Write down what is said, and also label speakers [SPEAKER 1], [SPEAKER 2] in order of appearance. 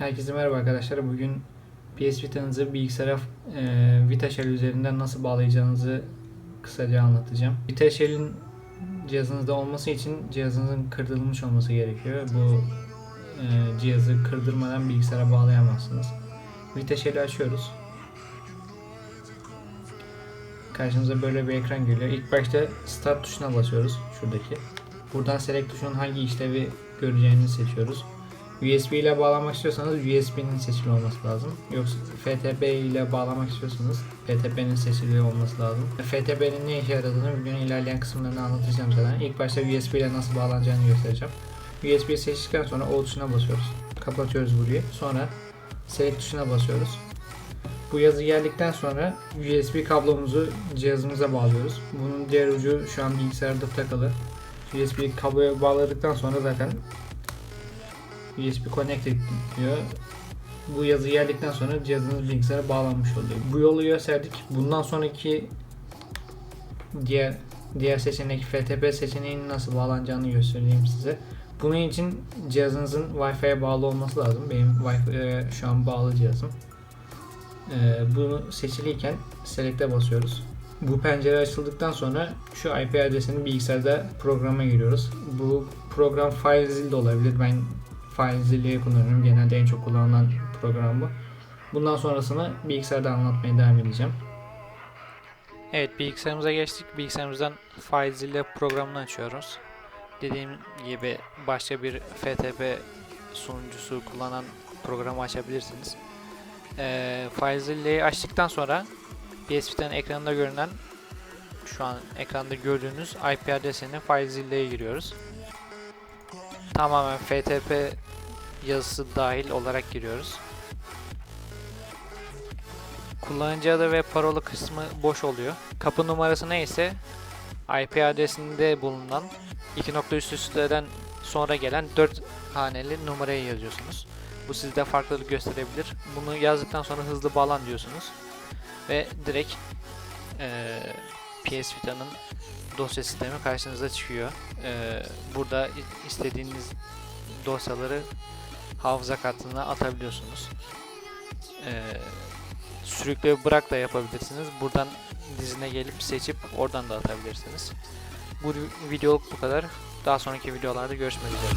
[SPEAKER 1] Herkese merhaba arkadaşlar. Bugün PS Vita'nızı bilgisayara e, Vita Shell üzerinden nasıl bağlayacağınızı kısaca anlatacağım. Vita Shell'in cihazınızda olması için cihazınızın kırdırılmış olması gerekiyor. Bu e, cihazı kırdırmadan bilgisayara bağlayamazsınız. Vita Shell'i açıyoruz. Karşımıza böyle bir ekran geliyor. İlk başta Start tuşuna basıyoruz. Şuradaki. Buradan Select tuşunun hangi işlevi göreceğini seçiyoruz. USB ile bağlamak istiyorsanız USB'nin seçili olması lazım. Yoksa FTP ile bağlamak istiyorsanız FTP'nin seçili olması lazım. FTP'nin ne işe yaradığını videonun ilerleyen kısımlarında anlatacağım zaten. İlk başta USB ile nasıl bağlanacağını göstereceğim. USB'yi seçtikten sonra O tuşuna basıyoruz. Kapatıyoruz burayı. Sonra Select tuşuna basıyoruz. Bu yazı geldikten sonra USB kablomuzu cihazımıza bağlıyoruz. Bunun diğer ucu şu an bilgisayarda takılı. USB kabloya bağladıktan sonra zaten USB connected diyor. Bu yazı geldikten sonra cihazınız bilgisayara bağlanmış oluyor. Bu yolu gösterdik. Bundan sonraki diğer diğer seçenek FTP seçeneğinin nasıl bağlanacağını göstereyim size. Bunun için cihazınızın Wi-Fi'ye bağlı olması lazım. Benim Wi-Fi'ye şu an bağlı cihazım. Ee, bunu seçiliyken Select'e basıyoruz. Bu pencere açıldıktan sonra şu IP adresini bilgisayarda programa giriyoruz. Bu program FileZilla de olabilir. Ben FileZilla'yı kullanıyorum. Genelde en çok kullanılan program bu. Bundan sonrasını bilgisayarda anlatmaya devam edeceğim.
[SPEAKER 2] Evet bilgisayarımıza geçtik. Bilgisayarımızdan FileZilla programını açıyoruz. Dediğim gibi başka bir FTP sunucusu kullanan programı açabilirsiniz. Ee, FileZilla'yı açtıktan sonra PSP'den ekranında görünen şu an ekranda gördüğünüz IP adresini FileZilla'ya giriyoruz. Tamamen FTP yazısı dahil olarak giriyoruz. Kullanıcı adı ve parola kısmı boş oluyor. Kapı numarası neyse IP adresinde bulunan iki nokta üst üsteden sonra gelen 4 haneli numarayı yazıyorsunuz. Bu sizde farklılık gösterebilir. Bunu yazdıktan sonra hızlı bağlan diyorsunuz. Ve direkt eee PS Vita'nın dosya sistemi karşınıza çıkıyor. Eee, burada istediğiniz dosyaları hafıza kartına atabiliyorsunuz. Eee sürükle bırak da yapabilirsiniz. Buradan dizine gelip seçip oradan da atabilirsiniz. Bu videoluk bu kadar. Daha sonraki videolarda görüşmek üzere.